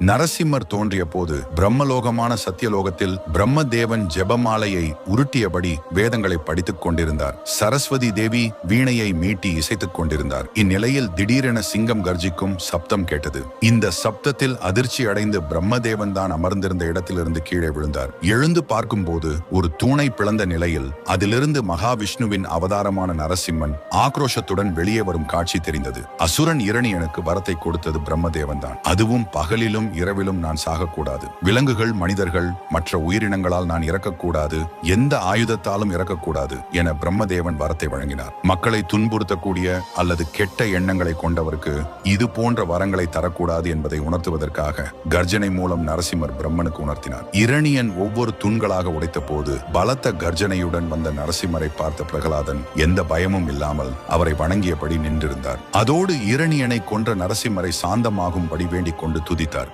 நரசிம்மர் தோன்றிய போது பிரம்மலோகமான சத்தியலோகத்தில் பிரம்மதேவன் ஜெபமாலையை உருட்டியபடி வேதங்களை படித்துக் கொண்டிருந்தார். சரஸ்வதி தேவி வீணையை மீட்டி இசைத்துக் கொண்டிருந்தார். இந்நிலையில் திடீரென சிங்கம் கர்ஜிக்கும் சப்தம் கேட்டது. இந்த சப்தத்தில் அதிர்ச்சி அடைந்து பிரம்மதேவன் தான் அமர்ந்திருந்த இடத்திலிருந்து கீழே விழுந்தார். எழுந்து பார்க்கும்போது ஒரு தூணை பிளந்த நிலையில் அதிலிருந்து மகாவிஷ்ணுவின் அவதாரமான நரசிம்மன் ஆக்ரோஷத்துடன் வெளியே வரும் காட்சி தெரிந்தது. அசுரன் இரணியனுக்கு வரத்தை கொடுத்தது பிரம்மதேவன் தான். அதுவும் பகலிலும் இரவிலும் நான் சாகக்கூடாது. விலங்குகள் மனிதர்கள் மற்ற உயிரினங்களால் நான் இறக்கக்கூடாது. எந்த ஆயுதத்தாலும் இறக்கக்கூடாது என பிரம்மதேவன் வரத்தை வழங்கினார். மக்களை துன்புறுத்தக்கூடிய அல்லது கெட்ட எண்ணங்களை கொண்டவருக்கு இது போன்ற வரங்களை தரக்கூடாது என்பதை உணர்த்துவதற்காக கர்ஜனை மூலம் நரசிம்மர் பிரம்மனுக்கு உணர்த்தினார். இரணியன் ஒவ்வொரு தூண்களாக உடைத்த போது பலத்த கர்ஜனையுடன் வந்த நரசிம்மரை பார்த்த பிரகலாதன் எந்த பயமும் இல்லாமல் அவரை வணங்கியபடி நின்றிருந்தார். அதோடு இரணியனை கொன்ற நரசிம்மரை சாந்தமாகும்படி வேண்டிக் கொண்டு துதித்தார்.